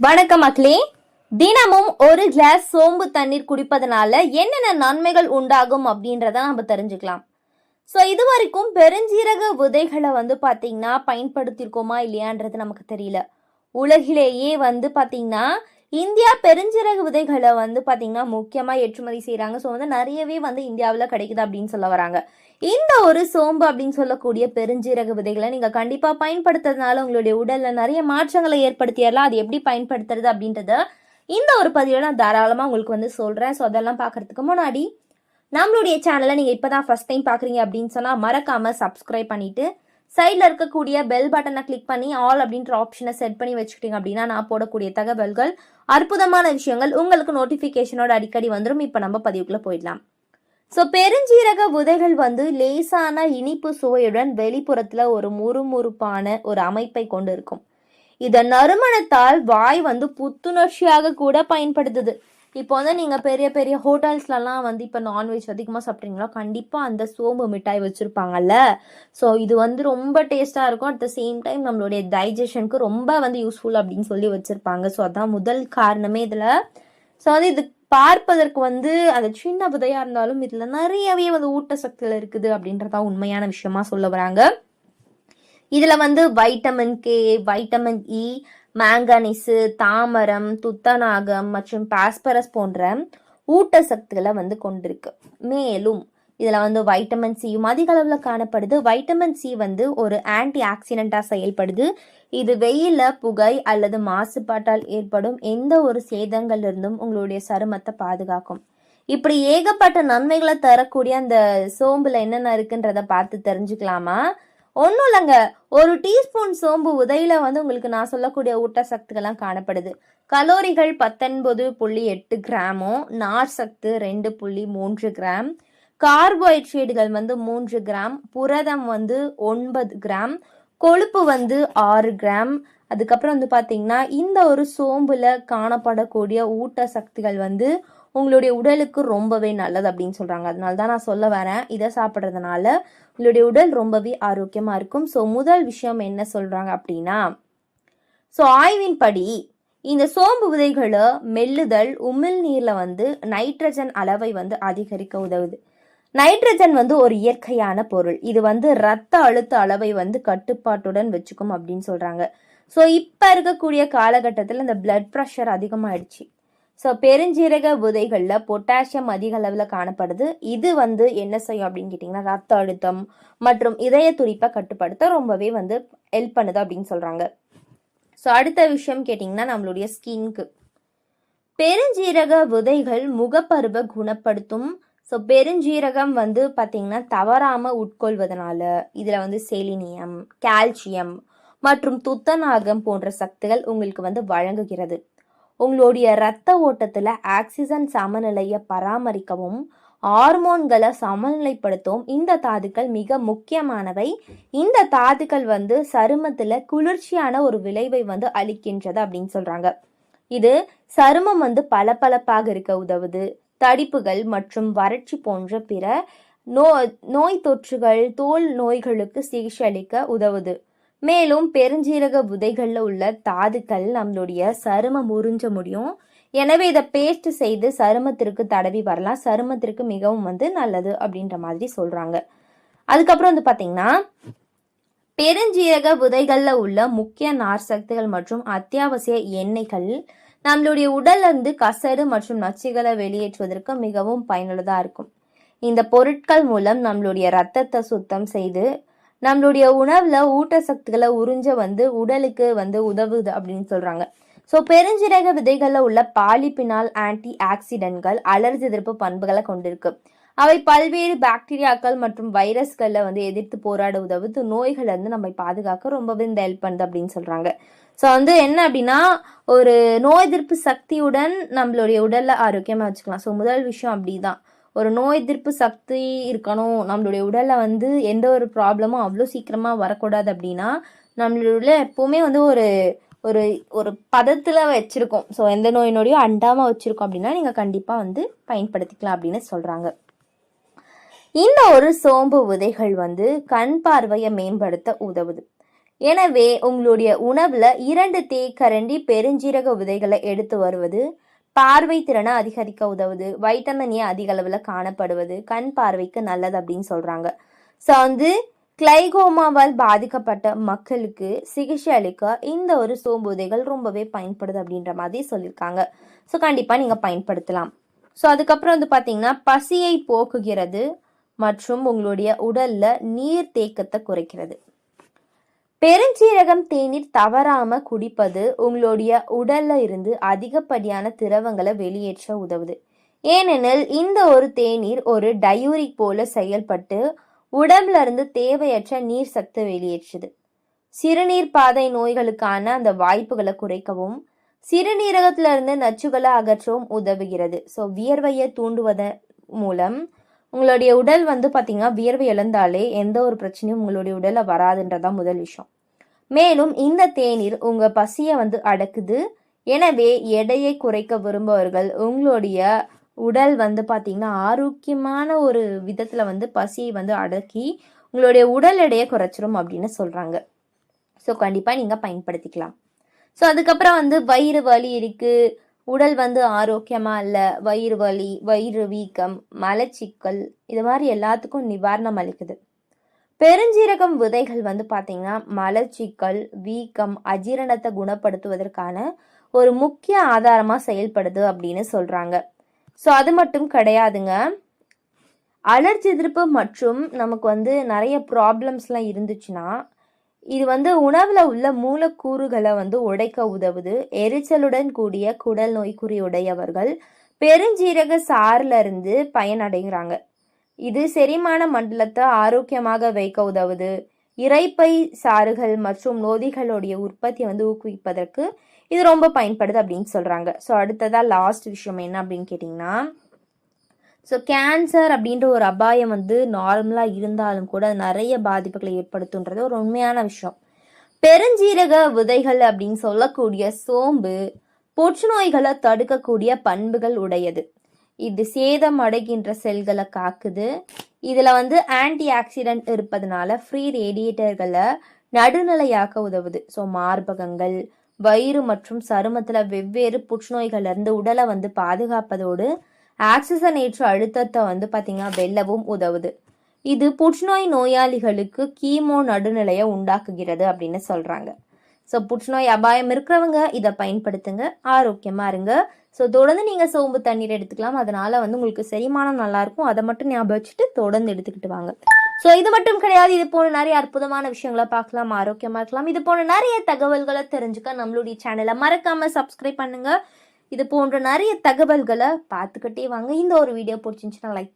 வணக்கம் மக்களே. தினமும் ஒரு கிளாஸ் சோம்பு தண்ணீர் குடிப்பதனால என்னென்ன நன்மைகள் உண்டாகும் அப்படின்றத நம்ம தெரிஞ்சுக்கலாம். ஸோ இது வரைக்கும் பெருஞ்சீரக விதைகளை வந்து பார்த்தீங்கன்னா பயன்படுத்தியிருக்கோமா இல்லையான்றது நமக்கு தெரியல. உலகிலேயே வந்து பார்த்தீங்கன்னா இந்தியா பெருஞ்சிறகு விதைகளை வந்து பார்த்தீங்கன்னா முக்கியமாக ஏற்றுமதி செய்கிறாங்க ஸோ வந்து நிறையவே வந்து இந்தியாவில் கிடைக்குது அப்படின்னு சொல்ல வராங்க. இந்த ஒரு சோம்பு அப்படின்னு சொல்லக்கூடிய பெருஞ்சீரக விதைகளை நீங்கள் கண்டிப்பாக பயன்படுத்துறதுனால உங்களுடைய உடலில் நிறைய மாற்றங்களை ஏற்படுத்தியறலாம் அது எப்படி பயன்படுத்துறது அப்படின்றத இந்த ஒரு பதிவில் நான் தாராளமாக உங்களுக்கு வந்து சொல்கிறேன் ஸோ அதெல்லாம் பார்க்கறதுக்கு முன்னாடி நம்மளுடைய சேனலை நீங்கள் இப்போ தான் ஃபஸ்ட் டைம் பார்க்குறீங்க அப்படின்னு சொன்னால் மறக்காமல் சப்ஸ்கிரைப் பண்ணிவிட்டு சைடில் இருக்கக்கூடிய பெல் பட்டனை கிளிக் பண்ணி ஆல் அப்படின்ற ஆப்ஷனை செட் பண்ணி வச்சுக்கிட்டீங்க அப்படின்னா நான் போடக்கூடிய தகவல்கள் அற்புதமான விஷயங்கள் உங்களுக்கு நோட்டிஃபிகேஷனோட அடிக்கடி வந்துடும் இப்போ நம்ம பதிவுக்குள்ளே போயிடலாம். ஸோ பெருஞ்சீரக உதைகள் வந்து லேசான இனிப்பு சுவையுடன் வெளிப்புறத்தில் ஒரு முறுமுறுப்பான ஒரு அமைப்பை கொண்டு இருக்கும் இதன் நறுமணத்தால் வாய் வந்து புத்துணர்ச்சியாக கூட பயன்படுத்துது. இப்போ வந்து நீங்கள் பெரிய பெரிய ஹோட்டல்ஸ்லலாம் வந்து இப்போ நான்வெஜ் அதிகமாக சாப்பிட்றீங்களா கண்டிப்பாக அந்த சோம்பு மிட்டாய் வச்சுருப்பாங்கல்ல. ஸோ இது வந்து ரொம்ப டேஸ்ட்டாக இருக்கும். அட் த சேம் டைம் நம்மளுடைய டைஜஷனுக்கு ரொம்ப வந்து யூஸ்ஃபுல் அப்படின்னு சொல்லி வச்சுருப்பாங்க. ஸோ அதான் முதல் காரணமே இதில். ஸோ வந்து இது பார்ப்பதற்கு வந்து அது சின்ன விதையாக இருந்தாலும் இதில் நிறையவே வந்து ஊட்டசக்தியில் இருக்குது அப்படின்றதா உண்மையான விஷயமா சொல்ல வராங்க. இதில் வந்து vitamin K vitamin E manganese தாமரம் துத்தநாகம் மற்றும் பாஸ்பரஸ் போன்ற ஊட்டச்சத்துக்களை வந்து கொண்டிருக்கு. மேலும் இதில் வந்து வைட்டமின் சியும் அதிக அளவில் காணப்படுது. வைட்டமின் சி வந்து ஒரு ஆன்டி ஆக்சிடெண்ட்டாக செயல்படுது. இது வெயிலில் புகை அல்லது மாசுபாட்டால் ஏற்படும் எந்த ஒரு சேதங்கள்ல உங்களுடைய சருமத்தை பாதுகாக்கும். இப்படி ஏகப்பட்ட நன்மைகளை தரக்கூடிய அந்த சோம்புல என்னென்ன இருக்குன்றத பார்த்து தெரிஞ்சுக்கலாமா? ஒன்றும் இல்லைங்க. ஒரு டீஸ்பூன் சோம்பு உதையில வந்து உங்களுக்கு நான் சொல்லக்கூடிய ஊட்டச்சத்துக்கெல்லாம் காணப்படுது. கலோரிகள் பத்தொன்பது புள்ளி எட்டு கிராமும் நார் சத்து ரெண்டு புள்ளி மூன்று கிராம் கார்போஹைட்ரேட்டுகள் வந்து மூன்று கிராம் புரதம் வந்து ஒன்பது கிராம் கொழுப்பு வந்து ஆறு கிராம். அதுக்கப்புறம் வந்து பார்த்தீங்கன்னா இந்த ஒரு சோம்பில் காணப்படக்கூடிய ஊட்டசக்திகள் வந்து உங்களுடைய உடலுக்கு ரொம்பவே நல்லது அப்படின்னு சொல்கிறாங்க அதனால தான் நான் சொல்ல வரேன். இதை சாப்பிட்றதுனால உங்களுடைய உடல் ரொம்பவே ஆரோக்கியமாக இருக்கும். ஸோ முதல் விஷயம் என்ன சொல்கிறாங்க அப்படின்னா ஸோ ஆய்வின்படி இந்த சோம்பு விதைகளை மெல்லுதல் உமிழ் நீரில் வந்து நைட்ரஜன் அளவை வந்து அதிகரிக்க உதவுது. நைட்ரஜன் வந்து ஒரு இயற்கையான பொருள். இது வந்து ரத்த அழுத்த அளவை வந்து கட்டுப்பாட்டுடன் வச்சுக்கும் அப்படின்னு சொல்கிறாங்க ஸோ இப்போ இருக்கக்கூடிய காலகட்டத்தில் இந்த பிளட் ப்ரெஷர் அதிகமாகிடுச்சு ஸோ பெருஞ்சீரக விதைகளில் பொட்டாசியம் அதிக அளவில் காணப்படுது. இது வந்து என்ன செய்யும் அப்படின்னு கேட்டிங்கன்னா ரத்த அழுத்தம் மற்றும் இதய துடிப்பை கட்டுப்படுத்த ரொம்பவே வந்து ஹெல்ப் பண்ணுது அப்படின்னு சொல்கிறாங்க ஸோ அடுத்த விஷயம் கேட்டிங்கன்னா நம்மளுடைய ஸ்கின்க்கு பெருஞ்சீரக விதைகள் முகப்பருவை குணப்படுத்தும். ஸோ பெருஞ்சீரகம் வந்து பார்த்திங்கன்னா தவறாமல் உட்கொள்வதனால இதில் வந்து செலினியம் கால்சியம் மற்றும் துத்தநாகம் போன்ற சக்திகள் உங்களுக்கு வந்து வழங்குகிறது. உங்களுடைய இரத்த ஓட்டத்தில் ஆக்சிஜன் சமநிலையை பராமரிக்கவும் ஹார்மோன்களை சமநிலைப்படுத்தவும் இந்த தாதுக்கள் மிக முக்கியமானவை. இந்த தாதுக்கள் வந்து சருமத்தில் குளிர்ச்சியான ஒரு விளைவை வந்து அளிக்கின்றது அப்படின்னு சொல்கிறாங்க இது சருமம் வந்து பளபளப்பாக இருக்க உதவுது. தடிப்புகள் மற்றும் வறட்சி போன்ற பிற நோ நோய் தொற்றுகள் தோல் நோய்களுக்கு சிகிச்சை அளிக்க உதவுது. மேலும் பெருஞ்சீரக புதைகளில் உள்ள தாதுக்கள் நம்மளுடைய சருமம் உறிஞ்ச முடியும். எனவே இதை பேஸ்ட் செய்து சருமத்திற்கு தடவி வரலாம். சருமத்திற்கு மிகவும் வந்து நல்லது அப்படின்ற மாதிரி சொல்றாங்க. அதுக்கப்புறம் வந்து பார்த்தீங்கன்னா பெருஞ்சீரக புதைகளில் உள்ள முக்கிய நார் சக்திகள் மற்றும் அத்தியாவசிய எண்ணெய்கள் நம்மளுடைய உடலிருந்து கசடு மற்றும் நச்சுகளை வெளியேற்றுவதற்கு மிகவும் பயனுள்ளதாக இருக்கும். இந்த பொருட்கள் மூலம் நம்மளுடைய ரத்தத்தை சுத்தம் செய்து நம்மளுடைய உணவுல ஊட்டச்சத்துக்களை உறிஞ்ச வந்து உடலுக்கு வந்து உதவுது அப்படின்னு சொல்றாங்க. ஸோ பெருஞ்சீரக விதைகளில் உள்ள பாலிபினால் ஆன்டி ஆக்சிடென்ட்கள் அலர்ஜி எதிர்ப்பு பண்புகளை கொண்டிருக்கு. அவை பல்வேறு பாக்டீரியாக்கள் மற்றும் வைரஸ்களை வந்து எதிர்த்து போராட உதவுது. நோய்களை வந்து நம்ம பாதுகாக்க ரொம்பவே இந்த ஹெல்ப் பண்ணுது அப்படின்னு சொல்றாங்க. ஸோ வந்து என்ன அப்படின்னா ஒரு நோய் எதிர்ப்பு சக்தியுடன் நம்மளுடைய உடலை ஆரோக்கியமாக வச்சுக்கலாம். ஸோ முதல் விஷயம் அப்படிதான். ஒரு நோய் எதிர்ப்பு சக்தி இருக்கணும். நம்மளுடைய உடலில் வந்து எந்த ஒரு ப்ராப்ளமும் அவ்வளோ சீக்கிரமாக வரக்கூடாது அப்படின்னா நம்மளுடைய எப்போவுமே வந்து ஒரு ஒரு ஒரு பதத்தில் வச்சுருக்கோம். ஸோ எந்த நோய் நொடியோ அண்டாமல் வச்சுருக்கோம் அப்படின்னா நீங்கள் கண்டிப்பாக வந்து பயன்படுத்திக்கலாம் அப்படின்னு சொல்கிறாங்க இந்த ஒரு சோம்பு விதைகள் வந்து கண் பார்வையை மேம்படுத்த உதவுது. எனவே உங்களுடைய உணவில் இரண்டு தேக்கரண்டி பெருஞ்சீரக விதைகளை எடுத்து வருவது பார்வை திறனை அதிகரிக்க உதவுது. வைட்டமின் ஏ அதிக அளவில் காணப்படுவது. கண் பார்வைக்கு நல்லது அப்படின்னு சொல்றாங்க. ஸோ வந்து கிளைகோமாவால் பாதிக்கப்பட்ட மக்களுக்கு சிகிச்சை அளிக்க இந்த ஒரு சோம்புதைகள் ரொம்பவே பயன்படுது அப்படின்ற மாதிரி சொல்லியிருக்காங்க. ஸோ கண்டிப்பாக நீங்கள் பயன்படுத்தலாம். ஸோ அதுக்கப்புறம் வந்து பார்த்தீங்கன்னா பசியை போக்குகிறது மற்றும் உங்களுடைய உடல்ல நீர் தேக்கத்தை குறைக்கிறது. பெருஞ்சீரகம் தேநீர் தவறாம குடிப்பது உங்களுடைய உடல்ல இருந்து அதிகப்படியான திரவங்களை வெளியேற்ற உதவுது. ஏனெனில் இந்த ஒரு தேநீர் ஒரு டயூரிக் போல செயல்பட்டு உடம்புல இருந்து தேவையற்ற நீர் சத்து வெளியேற்றுது. சிறுநீர் பாதை நோய்களுக்கான அந்த வாய்ப்புகளை குறைக்கவும் சிறுநீரகத்திலிருந்து நச்சுகளை அகற்றவும் உதவுகிறது. ஸோ வியர்வையை தூண்டுவதன் மூலம் உங்களுடைய உடல் வந்து பார்த்தீங்கன்னா வியர்வை இழந்தாலே எந்த ஒரு பிரச்சனையும் உங்களுடைய உடலில் வராதுன்றதான் முதல் விஷயம். மேலும் இந்த தேநீர் உங்கள் பசியை வந்து அடக்குது. எனவே எடையை குறைக்க விரும்புபவர்கள் உங்களுடைய உடல் வந்து பார்த்தீங்கன்னா ஆரோக்கியமான ஒரு விதத்தில் வந்து பசியை வந்து அடக்கி உங்களுடைய உடல் எடையை குறைச்சிரும் அப்படின்னு சொல்கிறாங்க ஸோ கண்டிப்பாக நீங்கள் பயன்படுத்திக்கலாம். ஸோ அதுக்கப்புறம் வந்து வயிறு வலி இருக்குது உடல் வந்து ஆரோக்கியமாக இல்லை வயிறு வலி வயிறு வீக்கம் மலச்சிக்கல் இது மாதிரி எல்லாத்துக்கும் நிவாரணம் அளிக்குது. பெருஞ்சீரகம் விதைகள் வந்து பார்த்திங்கன்னா மலச்சிக்கல் வீக்கம் அஜீரணத்தை குணப்படுத்துவதற்கான ஒரு முக்கிய ஆதாரமாக செயல்படுது அப்படின்னு சொல்கிறாங்க ஸோ அது மட்டும் கிடையாதுங்க. அலர்ஜி எதிர்ப்பு மற்றும் நமக்கு வந்து நிறைய ப்ராப்ளம்ஸ்லாம் இருந்துச்சுன்னா இது வந்து உணவில் உள்ள மூலக்கூறுகளை வந்து உடைக்க உதவுது. எரிச்சலுடன் கூடிய குடல் நோய்க்குறியுடையவர்கள் பெருஞ்சீரக சாறுல இருந்து பயனடைகிறாங்க. இது செரிமான மண்டலத்தை ஆரோக்கியமாக வைக்க உதவுது. இறைப்பை சாறுகள் மற்றும் நோதிகளுடைய உற்பத்தியை வந்து ஊக்குவிப்பதற்கு இது ரொம்ப பயன்படுது அப்படின்னு சொல்கிறாங்க ஸோ அடுத்ததாக லாஸ்ட் விஷயம் என்ன அப்படின்னு கேட்டிங்கன்னா ஸோ கேன்சர் அப்படின்ற ஒரு அபாயம் வந்து நார்மலாக இருந்தாலும் கூட அது நிறைய பாதிப்புகளை ஏற்படுத்துன்றது ஒரு உண்மையான விஷயம். பெருஞ்சீரக விதைகள் அப்படின்னு சொல்லக்கூடிய சோம்பு புற்றுநோய்களை தடுக்கக்கூடிய பண்புகள் உடையது. இது சேதம் அடைகின்ற செல்களை காக்குது. இதில் வந்து ஆன்டி ஆக்சிடென்ட் இருப்பதனால ஃப்ரீ ரேடியேட்டர்களை நடுநிலையாக்க உதவுது. ஸோ மார்பகங்கள் வயிறு மற்றும் சருமத்தில் வெவ்வேறு புற்றுநோய்கள் இருந்து உடலை வந்து பாதுகாப்பதோடு ஆக்சிஜனேற்ற அழுத்தத்தை வந்து பார்த்திங்கன்னா வெல்லவும் உதவுது. இது புற்றுநோய் நோயாளிகளுக்கு கீமோ நடுநிலையை உண்டாக்குகிறது அப்படின்னு சொல்கிறாங்க ஸோ புற்றுநோய் அபாயம் இருக்கிறவங்க இதை பயன்படுத்துங்க ஆரோக்கியமாக இருங்க. ஸோ தொடர்ந்து நீங்கள் சோம்பு தண்ணீர் எடுத்துக்கலாம். அதனால் வந்து உங்களுக்கு செரிமானம் நல்லாயிருக்கும் அதை மட்டும் ஞாபகம் வச்சுட்டு தொடர்ந்து எடுத்துக்கிட்டு வாங்க. ஸோ இது மட்டும் கிடையாது. இது போன நிறைய அற்புதமான விஷயங்களை பார்க்கலாம் ஆரோக்கியமாக இருக்கலாம். இது போன நிறைய தகவல்களை தெரிஞ்சுக்க நம்மளுடைய சேனலை மறக்காமல் சப்ஸ்கிரைப் பண்ணுங்கள் இது போன்ற நிறைய தகவல்களை பார்த்துக்கிட்டே வாங்க. இந்த ஒரு வீடியோ பிடிச்சிருந்துச்சுன்னா லைக்